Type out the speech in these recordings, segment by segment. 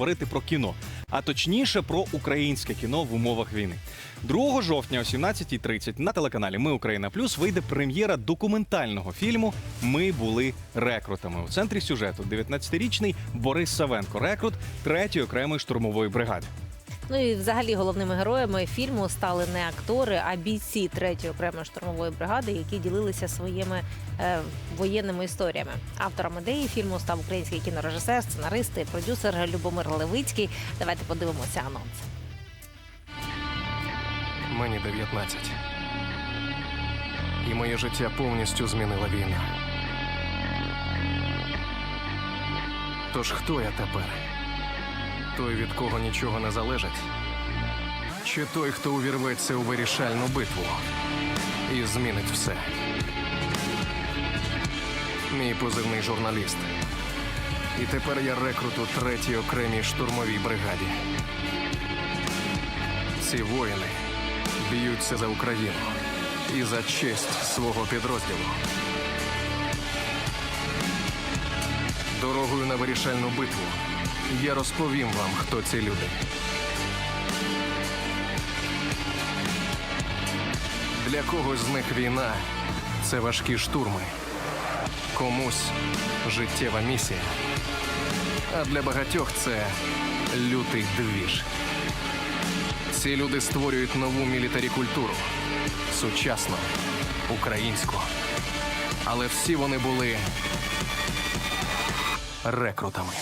поговорити про кіно, а точніше про українське кіно в умовах війни. 2 жовтня о 17.30 на телеканалі Ми Україна Плюс вийде прем'єра документального фільму Ми були рекрутами. У центрі сюжету 19-річний Борис Савенко, рекрут 3-ї окремої штурмової бригади. Ну і взагалі головними героями фільму стали не актори, а бійці третьої окремої штурмової бригади, які ділилися своїми е, воєнними історіями. Автором ідеї фільму став український кінорежисер, сценарист і продюсер Любомир Левицький. Давайте подивимося анонс. Мені 19. І моє життя повністю змінила війна. Тож хто я тепер? Той, від кого нічого не залежить? Чи той, хто увірветься у вирішальну битву і змінить все? Мій позивний журналіст. І тепер я рекрут у третій окремій штурмовій бригаді. Ці воїни б'ються за Україну і за честь свого підрозділу. Дорогою на вирішальну битву я розповім вам, хто ці люди. Для когось з них війна це важкі штурми, комусь життєва місія. А для багатьох це лютий двіж. Ці люди створюють нову мілітарі культуру, сучасну, українську. Але всі вони були рекрутами.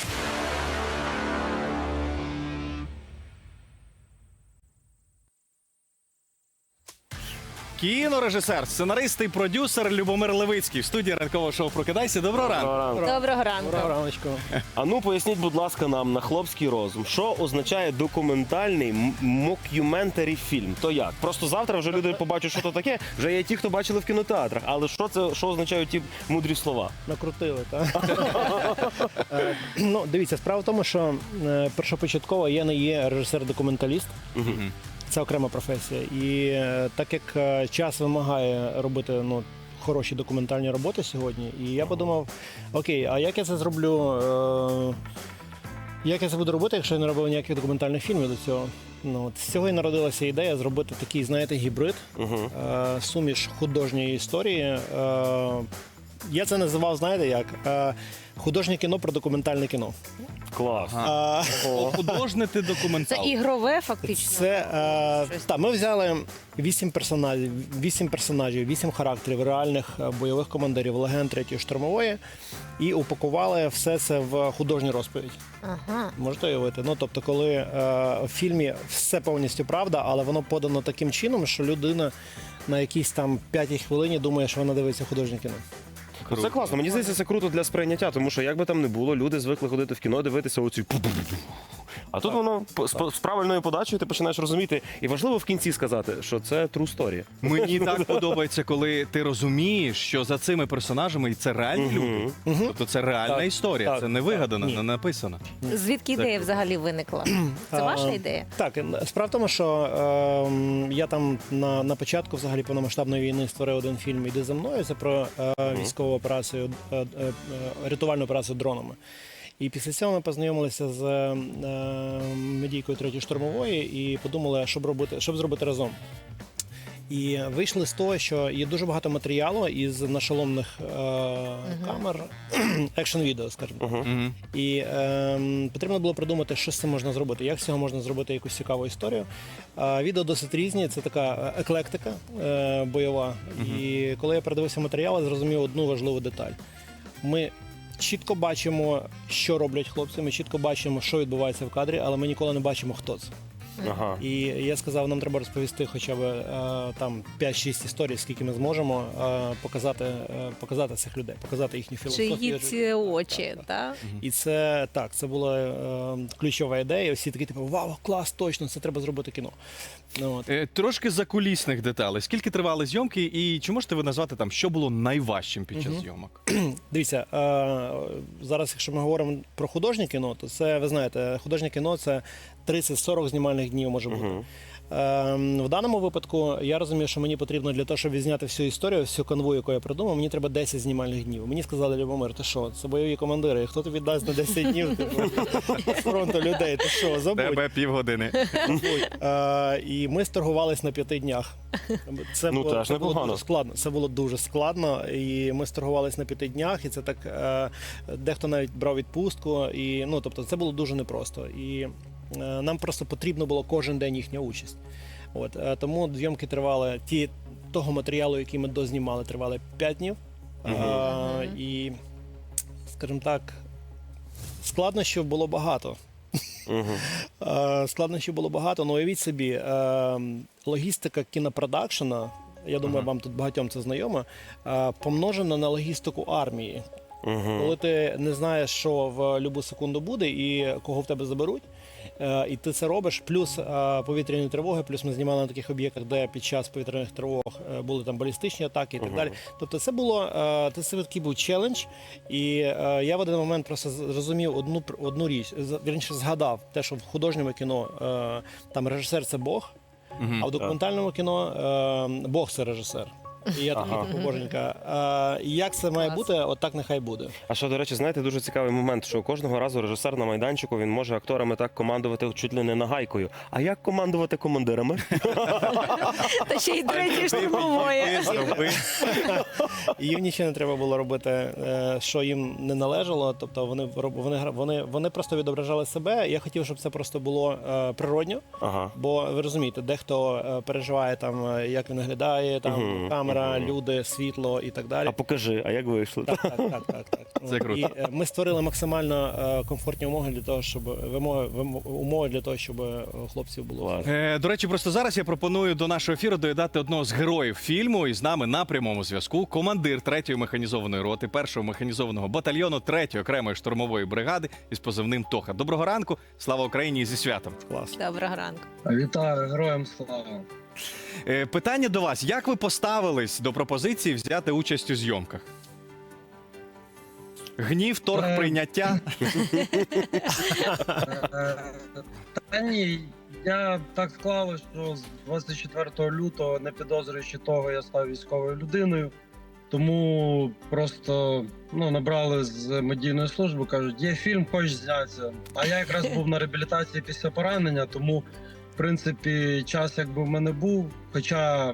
Кінорежисер, сценарист і продюсер Любомир Левицький в студії ранкового шоу Прокидайся. Доброго ранку. Доброго ранку. раночку. А ну поясніть, будь ласка, нам на хлопський розум, що означає документальний мокюментарі фільм? То як? Просто завтра вже люди побачать, що то таке. Вже є ті, хто бачили в кінотеатрах. Але що це що означають ті мудрі слова? Накрутили, так? Е, ну, дивіться, справа в тому, що е, першопочатково я не є режисер-документаліст. Це окрема професія. І е, так як е, час вимагає робити ну, хороші документальні роботи сьогодні, і я подумав: окей, а як я це зроблю? е, Як я це буду робити, якщо я не робив ніяких документальних фільмів до цього? Ну, от з цього і народилася ідея зробити такий, знаєте, гібрид, е, суміш художньої історії. Е, я це називав, знаєте як? Е, художнє кіно про документальне кіно. Клас. Ага. Е, Художнити Це документал. ігрове, фактично. це е, Щось та, ми взяли вісім персонажів, вісім персонажів, вісім характерів реальних е, бойових командирів легенд третьої штурмової і упакували все це в художню розповідь. Ага. Можете уявити? Ну тобто, коли е, в фільмі все повністю правда, але воно подано таким чином, що людина на якійсь там п'ятій хвилині думає, що вона дивиться художнє кіно. Це класно. Мені здається, це круто для сприйняття, тому що як би там не було, люди звикли ходити в кіно, дивитися оці. А тут воно з з правильною подачею ти починаєш розуміти. І важливо в кінці сказати, що це true story. Мені так подобається, коли ти розумієш, що за цими персонажами і це реальні люди. Тобто це реальна Так, історія, так, це не вигадана, Ні. не написана. Звідки ідея взагалі виникла? Це ваша А, ідея? Так, справа в тому, що е, я там на, на початку взагалі повномасштабної війни створив один фільм Іди за мною. Це про е, військову операцію, е, е, е, рятувальну операцію дронами. І після цього ми познайомилися з е, медійкою третьої штурмової і подумали, що б робити, що б зробити разом. І вийшли з того, що є дуже багато матеріалу із нашоломних е, камер, екшн відео, скажімо. так. Мгм. І ем, потрібно було придумати, що з цим можна зробити, як з цього можна зробити якусь цікаву історію. А, відео досить різні, це така е, еклектика е, бойова. І коли я передивився матеріал, я зрозумів одну важливу деталь. Ми чітко бачимо, що роблять хлопці, ми чітко бачимо, що відбувається в кадрі, але ми ніколи не бачимо, хто це. Ага. І я сказав, нам треба розповісти хоча б е, там 5-6 історій, скільки ми зможемо е, показати, е, показати цих людей, показати їхню філософію. Чиї ці очі, так, так? І це так, це була е, ключова ідея. Всі такі, типу, вау, клас, точно, це треба зробити кіно. Ну, от. Е, Трошки закулісних деталей. Скільки тривали зйомки, і чи можете ви назвати там, що було найважчим під час зйомок? Дивіться, е, зараз, якщо ми говоримо про художнє кіно, то це ви знаєте, художнє кіно це 30-40 знімальних днів може бути. Ем, в даному випадку я розумію, що мені потрібно для того, щоб відзняти всю історію, всю конву, яку я придумав, мені треба 10 знімальних днів. Мені сказали, Любомир, ти що, це бойові командири, хто тобі дасть на 10 днів типу, з фронту людей? Ти що, забудь. Тебе півгодини. Е, і ми сторгувались на п'яти днях. Це Ну, було, це було дуже складно. Це було дуже складно, і ми сторгувались на п'яти днях, і це так е, дехто навіть брав відпустку. І ну тобто, це було дуже непросто. І нам просто потрібно було кожен день їхня участь. От е, тому зйомки тривали ті того матеріалу, який ми дознімали, тривали 5 днів. Е, Мгм. і, скажімо так, складнощів було багато. Угу. Е, Складнощів було багато, але уявіть собі, е, логістика кінопродакшена, я думаю, Ага. вам тут багатьом це знайомо, е, помножена на логістику армії. Угу. Коли ти не знаєш, що в будь-яку секунду буде і кого в тебе заберуть, е, і ти це робиш, плюс е, повітряні тривоги, плюс ми знімали на таких об'єктах, де під час повітряних тривог е, були там балістичні атаки і так Мгм. далі. Тобто, це було це такий був челендж, і я в один момент просто зрозумів одну одну річ, вірніше згадав те, що в художньому кіно там режисер це Бог, Мгм. а в документальному кіно е, Бог це режисер. І я такий Ага. типу, боженька. Як це має Клас. бути, от так нехай буде. А що, до речі, знаєте, дуже цікавий момент, що кожного разу режисер на майданчику він може акторами так командувати чуть ли не нагайкою. А як командувати командирами? Та ще й третій штурмової. І їм нічого не треба було робити, е, що їм не належало. Тобто вони роб- вони гра- вони, вони просто відображали себе. Я хотів, щоб це просто було е, природньо. Ага. Бо ви розумієте, дехто е, переживає там, е, як він виглядає, там Мгм, камера, мгм. люди, світло і так далі. А покажи, а як вийшло? Так, так, так, так, так. Це круто. І е, ми створили максимально е, комфортні умови для того, щоб вимоги вимо- умови для того, щоб е, хлопців було. Клас. Е, До речі, просто зараз я пропоную до нашого ефіру доєднати одного з героїв фільму. І з нами на прямому зв'язку командир 3-ї механізованої роти, 1-го механізованого батальйону 3-ї окремої штурмової бригади із позивним Тоха. Доброго ранку, слава Україні і зі святом. Клас. Доброго ранку. Вітаю, героям слава. Е, Питання до вас: як ви поставились до пропозиції взяти участь у зйомках? Гнів, торг, Е, прийняття. Е, Та ні, я так склалось, що з 24 лютого, не підозрюючи того, я став військовою людиною. Тому просто ну, набрали з медійної служби, кажуть, є фільм, хочеш знятися. А я якраз був на реабілітації після поранення, тому принципі час якби в мене був. Хоча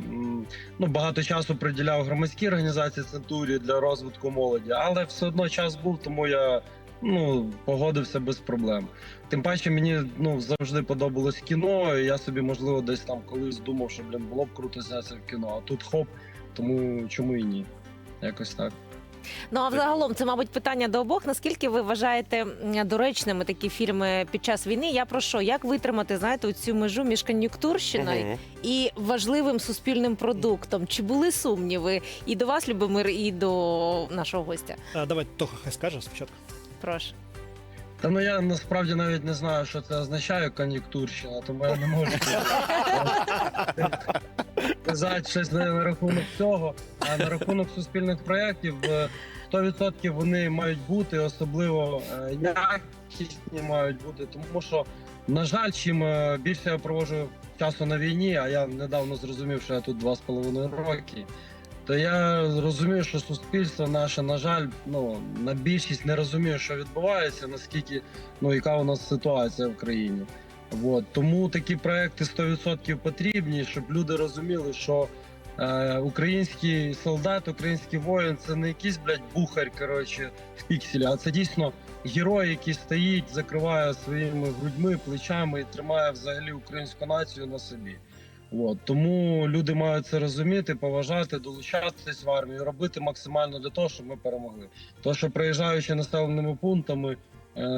ну, багато часу приділяв громадській організації Центурі для розвитку молоді, але все одно час був, тому я ну, погодився без проблем. Тим паче мені ну, завжди подобалось кіно, і я собі, можливо, десь там колись думав, що блін, було б круто знятися в кіно, а тут хоп, тому чому і ні? Якось так. Ну а взагалом це, мабуть, питання до обох. Наскільки ви вважаєте доречними такі фільми під час війни? Я про що? Як витримати знаєте цю межу між кон'юнктурщиною Мгм. і важливим суспільним продуктом? Чи були сумніви і до вас, Любомир, і до нашого гостя? А, давай Тоха хай скаже спочатку. Прошу. Та ну я насправді навіть не знаю, що це означає кон'юнктурщина, тому я не можу сказати щось на, на рахунок цього. А на рахунок суспільних проєктів е, 100% вони мають бути, особливо е, якісні мають бути, тому що, на жаль, чим е, більше я проводжу часу на війні, а я недавно зрозумів, що я тут два з половиною роки. То я розумію, що суспільство наше, на жаль, ну на більшість не розуміє, що відбувається, наскільки ну яка у нас ситуація в країні. От. Тому такі проекти 100% потрібні, щоб люди розуміли, що е, український солдат, український воїн це не якийсь блядь, бухарь коротше, в пікселі, а це дійсно герой, який стоїть, закриває своїми грудьми, плечами і тримає взагалі українську націю на собі. От. Тому люди мають це розуміти, поважати, долучатись в армію, робити максимально для того, щоб ми перемогли. То, що приїжджаючи населеними пунктами, е,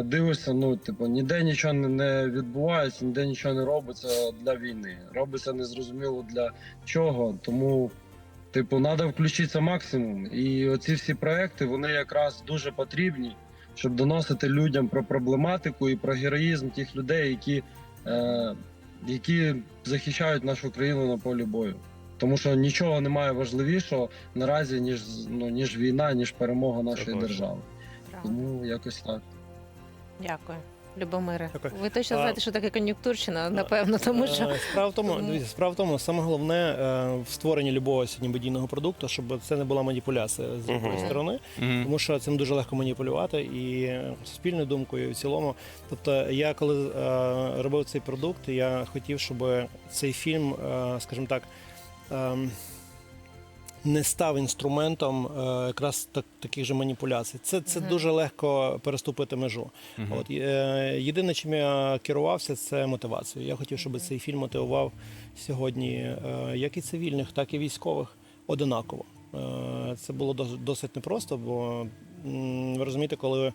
дивишся, ну типу, ніде нічого не- не відбувається, ніде нічого не робиться для війни. Робиться незрозуміло для чого. Тому, типу, треба включитися максимум. І оці всі проекти вони якраз дуже потрібні, щоб доносити людям про проблематику і про героїзм тих людей, які. Е, які захищають нашу країну на полі бою. Тому що нічого немає важливішого наразі, ніж ну ніж війна, ніж перемога нашої держави. Тому якось так. Дякую. Любомире. Дякую. Ви точно знаєте, що таке кон'юнктурщина, напевно, тому що Е, справа в тому, дивіться, справа в тому, саме головне е, в створенні любого сьогодні медійного продукту, щоб це не була маніпуляція з якої Мгм. сторони, Мгм. тому що цим дуже легко маніпулювати і е, суспільною думкою і в цілому. Тобто, я коли е, робив цей продукт, я хотів, щоб цей фільм, е, скажімо так. Не став інструментом е, якраз так, таких же маніпуляцій. Це, це Мгм. дуже легко переступити межу. Мгм. От е, єдине, чим я керувався, це мотивацією. Я хотів, щоб цей фільм мотивував сьогодні е, як і цивільних, так і військових одинаково. Е, це було досить непросто, бо ви розумієте, коли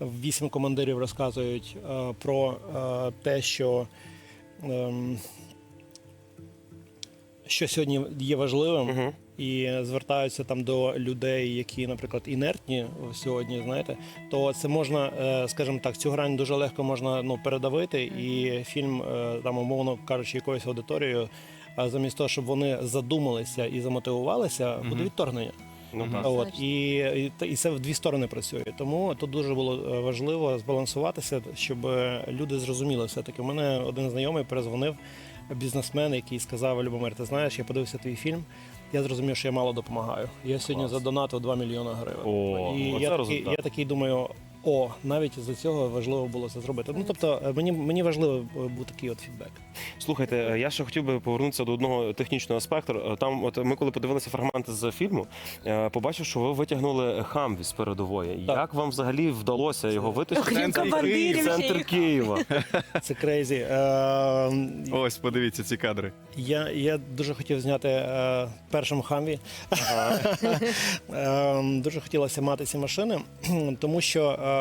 вісім командирів розказують е, про е, те, що. ем, що сьогодні є важливим. І звертаються там до людей, які, наприклад, інертні сьогодні, знаєте, то це можна, е, скажімо так, цю грань дуже легко можна ну, передавити, і фільм, е, там, умовно кажучи, якоюсь аудиторією, замість того, щоб вони задумалися і замотивувалися, буде відторгнення. Ну, так. От і, і, і це в дві сторони працює. Тому тут дуже було е, важливо збалансуватися, щоб е, люди зрозуміли все таки. У мене один знайомий перезвонив бізнесмен, який сказав: Любомир, ти знаєш, я подивився твій фільм. Я зрозумів, що я мало допомагаю. Я сьогодні Клас. задонатив 2 мільйони гривень. О, і оце я такий, результат. я такий думаю. О, навіть за цього важливо було це зробити. Ну тобто, е, мені мені важливо е, був такий от фідбек. Слухайте, е, я ще хотів би повернутися до одного технічного аспекту. Там, от ми коли подивилися фрагменти з фільму, побачив, що ви витягнули хамві з передової. Так. Як вам взагалі вдалося його витягнути? В центр. Києва. Це крейзі. Ось, подивіться ці кадри. Я, я дуже хотів зняти е, першим хамві. Е, дуже хотілося мати ці машини, тому що е,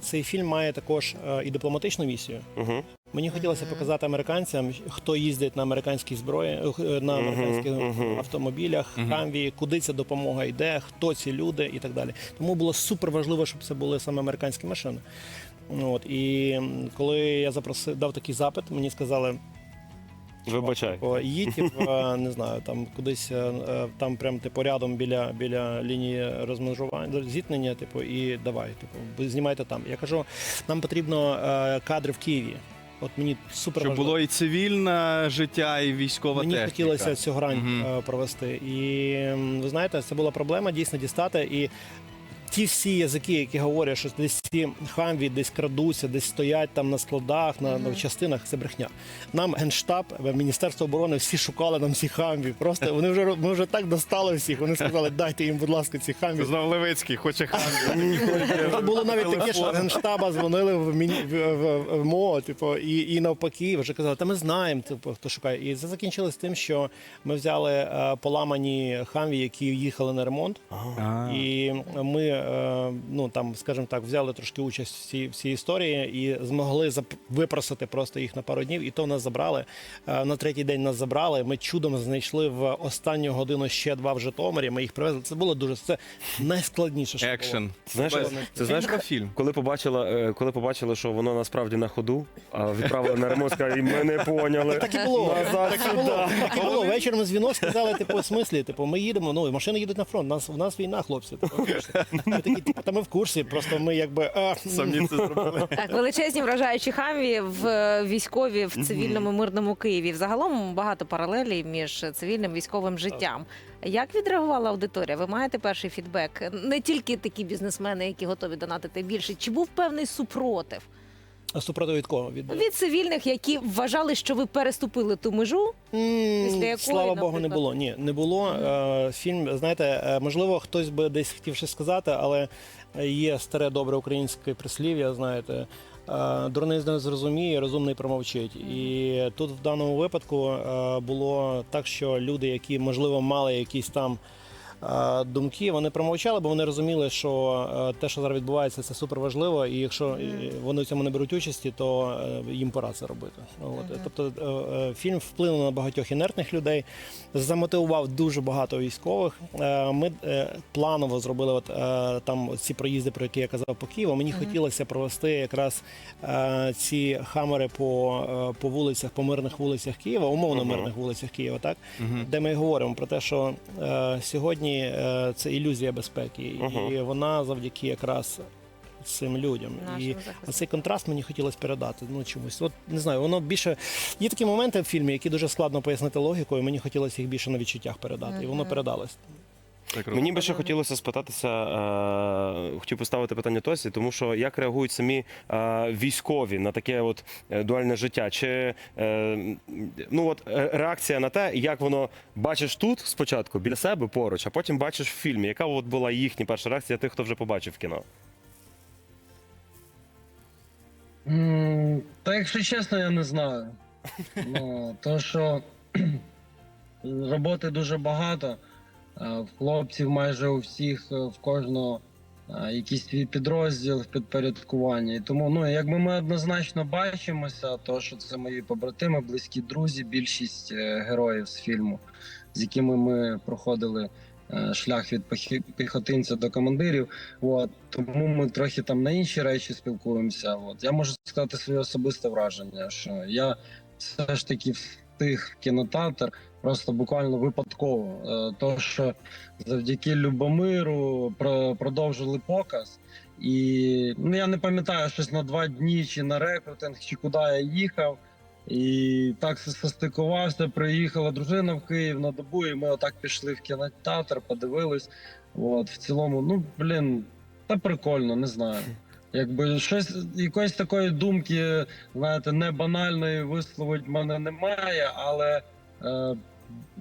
цей фільм має також е, і дипломатичну місію. Мгм. Мені хотілося показати американцям, хто їздить на американській зброї, е, на американських автомобілях, хамві, куди ця допомога йде, хто ці люди і так далі. Тому було супер важливо, щоб це були саме американські машини. От і коли я запросив дав такий запит, мені сказали. Вибачай. О, їдь, типу, е, не знаю, там кудись е, е, там прям типу рядом біля, біля лінії розмежування, зіткнення, типу, і давай, типу, ви знімайте там. Я кажу, нам потрібно е, кадри в Києві. От мені супер Щоб важливо. було і цивільне життя, і військова Мені техніка. хотілося цю грань Мгм. е, провести. І м, ви знаєте, це була проблема дійсно дістати. І ті всі язики, які говорять, що десь ці хамві десь крадуться, десь стоять там на складах, на, на частинах, це брехня. Нам генштаб, е, Міністерство оборони всі шукали нам ці хамві. Просто вони вже ми вже так достали всіх. Вони сказали, дайте їм, будь ласка, ці хамві. Знов Левицький, хоче хамі. Це було навіть таке, що генштаба дзвонили в міні в, МО, типу, і, і навпаки, вже казали, та ми знаємо, типу, хто шукає. І це закінчилось тим, що ми взяли е, поламані хамві, які їхали на ремонт. І ми, ну там, скажімо так, взяли трошки участь в цій, в цій історії і змогли випросити просто їх на пару днів. І то нас забрали. Е, На третій день нас забрали. Ми чудом знайшли в останню годину ще два в Житомирі. Ми їх привезли. Це було дуже це найскладніше. що було. Екшен. Знаєш, це знаєш, про фільм. Коли побачила, е, коли побачила, що воно насправді на ходу, а відправили на ремонт, сказали, і ми не поняли. Так і було. Назад Так і було. Так і було. Вечором дзвінок сказали, типу, в смислі, типу, ми їдемо, ну, і машини їдуть на фронт. Нас, у нас війна, хлопці. Типу. Ми такі, типу, та ми в курсі, просто ми якби. А, Самі це зробили. Так, величезні вражаючі хамві в е, військові в цивільному мирному Києві. Взагалом багато паралелей між цивільним військовим життям. Як відреагувала аудиторія? Ви маєте перший фідбек? Не тільки такі бізнесмени, які готові донатити більше. Чи був певний супротив супротив від кого? Від... від цивільних, які вважали, що ви переступили ту межу? Після якої, Слава Богу, не було. Ні, не було. Е, Фільм, знаєте, е, можливо, хтось би десь хотів щось сказати, але є старе добре українське прислів'я, знаєте. е, Дурний не зрозуміє, розумний промовчить. І тут в даному випадку було так, що люди, які можливо мали якісь там думки, вони промовчали, бо вони розуміли, що е, те, що зараз відбувається, це супер важливо. І якщо вони в цьому не беруть участі, то е, їм пора це робити. От. Тобто е, фільм вплинув на багатьох інертних людей, замотивував дуже багато військових. Ми планово зробили от, там ці проїзди, про які я казав по Києву. Мені хотілося провести якраз ці хамери по, по вулицях, по мирних вулицях Києва, умовно мирних вулицях Києва, так де ми говоримо про те, що сьогодні е, це ілюзія безпеки, і вона завдяки якраз цим людям. Нашим і цей контраст мені хотілося передати. Ну чомусь. От не знаю, воно більше є такі моменти в фільмі, які дуже складно пояснити логікою. Мені хотілося їх більше на відчуттях передати, і воно передалось. Так. Мені би ще хотілося спитатися, е, хотів поставити питання Тосі, тому що як реагують самі е, військові на таке от е, дуальне життя? Чи е, ну от е, реакція на те, як воно бачиш тут спочатку біля себе поруч, а потім бачиш в фільмі. Яка от була їхня перша реакція тих, хто вже побачив кіно? М, Та якщо чесно, я не знаю. Ну, то що роботи дуже багато. Е, В хлопців майже у всіх, е, в кожного е, якийсь свій підрозділ в підпорядкуванні. І тому, ну, якби ми однозначно бачимося, то що це мої побратими, близькі друзі, більшість героїв з фільму, з якими ми проходили шлях від піхотинця до командирів. От тому ми трохи там на інші речі спілкуємося. От я можу сказати своє особисте враження, що я все ж таки в кінотеатр просто буквально випадково. Е, То що завдяки Любомиру про- продовжили показ. І ну я не пам'ятаю щось на два дні чи на рекрутинг, чи куди я їхав. І так состикувався, приїхала дружина в Київ на добу, і ми отак пішли в кінотеатр, подивились. От, в цілому, ну блін, та прикольно, не знаю. Якби щось якоїсь такої думки, знаєте, не банальної висловить мене немає, але е,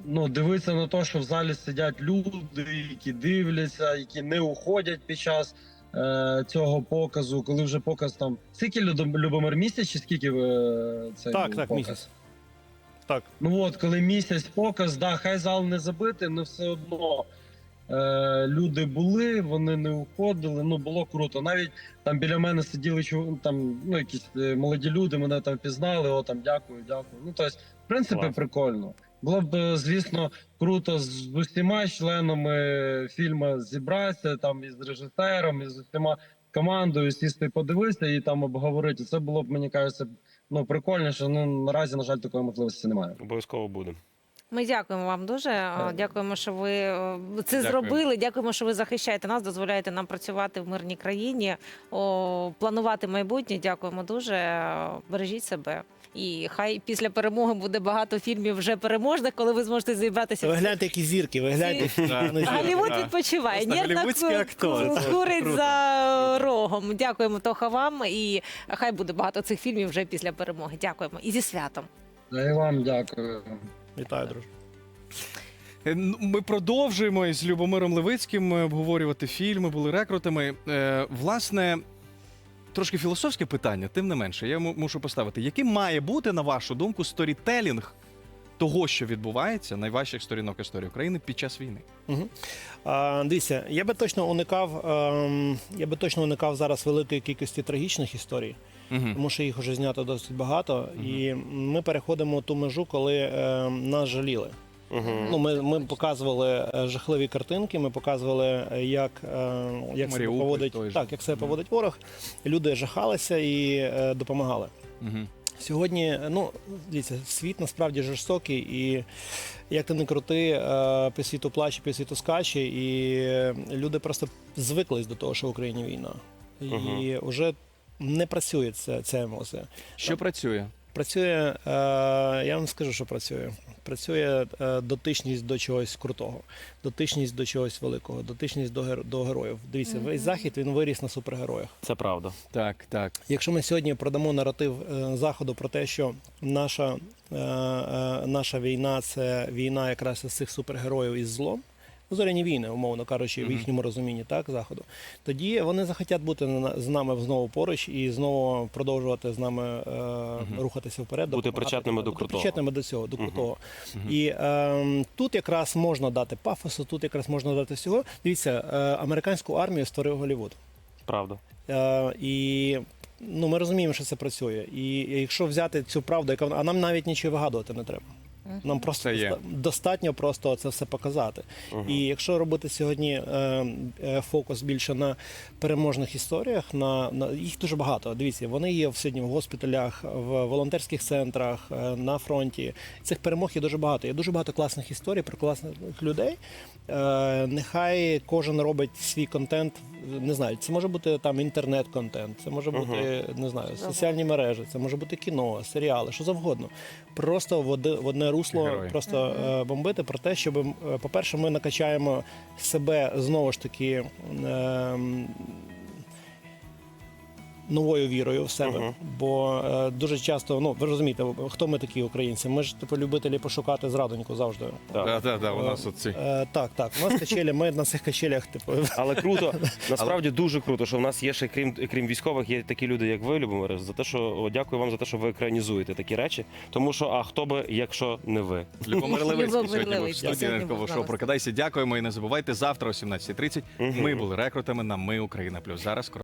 ну, дивитися на те, що в залі сидять люди, які дивляться, які не уходять під час е, цього показу, коли вже показ там. Скільки Людом- Любомир місяць, чи скільки е, цей Так, був так, показ? місяць. Так. Ну от, коли місяць показ, да, хай зал не забитий, але все одно е, люди були, вони не уходили. Ну було круто. Навіть там біля мене сиділи чу- там, ну, якісь е, молоді люди, мене там пізнали. О, там дякую, дякую. Ну тобто, в принципі, Клас. прикольно. Було б, е, звісно, круто з усіма членами фільму зібратися, там із режисером, із усіма командою, сісти подивитися і там обговорити. Це було б, мені кажеться, ну прикольніше. Ну наразі, на жаль, такої можливості немає. Обов'язково буде. Ми дякуємо вам дуже. Е, Дякуємо, що ви е, це Дякую. зробили. Дякуємо, що ви захищаєте нас, дозволяєте нам працювати в мирній країні, о, планувати майбутнє. Дякуємо дуже. Е, Бережіть себе. І хай після перемоги буде багато фільмів вже переможних, коли ви зможете зібратися. Ви гляньте, які зірки, ви гляньте. Голівуд відпочиває. Це курить за рогом. Дякуємо, Тоха, вам. І хай буде багато цих фільмів вже після перемоги. Дякуємо. І зі святом. І вам дякую. Вітаю, друже. Е, ну, Ми продовжуємо із Любомиром Левицьким е, обговорювати фільми, були рекрутами. Е, власне, трошки філософське питання, тим не менше, я мушу поставити. Яким має бути, на вашу думку, сторітелінг того, що відбувається, найважчих сторінок історії України під час війни? Угу. А, дивіться, я би точно уникав, ем, я би точно уникав зараз великої кількості трагічних історій. Тому що їх вже знято досить багато. І ми переходимо ту межу, коли ем, нас жаліли. Ну, ми, ми показували е, жахливі картинки, ми показували, е, як, е, як себе Маріуполь поводить, той же. так, як себе поводить ворог. Люди жахалися і е, допомагали. Угу. Сьогодні, ну дивіться, світ насправді жорстокий, і як ти не крути, е, по світу плаче, по світу скаче, і е, люди просто звиклись до того, що в Україні війна. І вже не працює ця, ця емоція. Що працює? Працює, е, я вам скажу, що працює. Працює е, дотичність до чогось крутого, дотичність до чогось великого, дотичність до, гер- до героїв. Дивіться, весь захід він виріс на супергероях. Це правда. Так, так. Якщо ми сьогодні продамо наратив е, заходу про те, що наша, е, е, наша війна це війна якраз із цих супергероїв із злом. Зоряні війни, умовно кажучи, в їхньому розумінні, так, заходу. Тоді вони захотять бути з нами знову поруч і знову продовжувати з нами е, рухатися вперед. Бути причетними до крутого. Причетними до цього, до крутого. І е, тут якраз можна дати пафосу, тут якраз можна дати всього. Дивіться, е, американську армію створив Голлівуд. Правда. Е, і ну, ми розуміємо, що це працює. І якщо взяти цю правду, яка а нам навіть нічого вигадувати не треба. Нам просто Це є. достатньо просто це все показати. Мгм. І якщо робити сьогодні е, е, фокус більше на переможних історіях, на, на їх дуже багато. Дивіться, вони є в- сьогодні в госпіталях, в волонтерських центрах, е, на фронті. Цих перемог є дуже багато. Є дуже багато класних історій про класних людей. Е, нехай кожен робить свій контент. Не знаю, це може бути там інтернет-контент, це може бути не знаю, соціальні мережі, це може бути кіно, серіали, що завгодно. Просто в одне русло Герої. просто е, бомбити про те, щоб, е, по-перше, ми накачаємо себе знову ж таки. ем, Новою вірою в себе, Мгм. бо е, дуже часто, ну ви розумієте, хто ми такі українці? Ми ж типу любителі пошукати зрадоньку завжди. Так. Да, да, да, у нас оці. Е, так, так. У нас качелі, ми на цих качелях, типу, Але круто, насправді дуже круто, що в нас є ще крім крім військових, є такі люди, як ви, Любомире, за те, що о, дякую вам за те, що ви екранізуєте такі речі. Тому що а хто би, якщо не ви? Любомир Левицький Любомир сьогодні був в Левицький студії сьогодні ранкового був з шоу. нами. Прокидайся. Дякуємо і не забувайте завтра о 17.30. Ми були рекрутами на Ми Україна Плюс. Зараз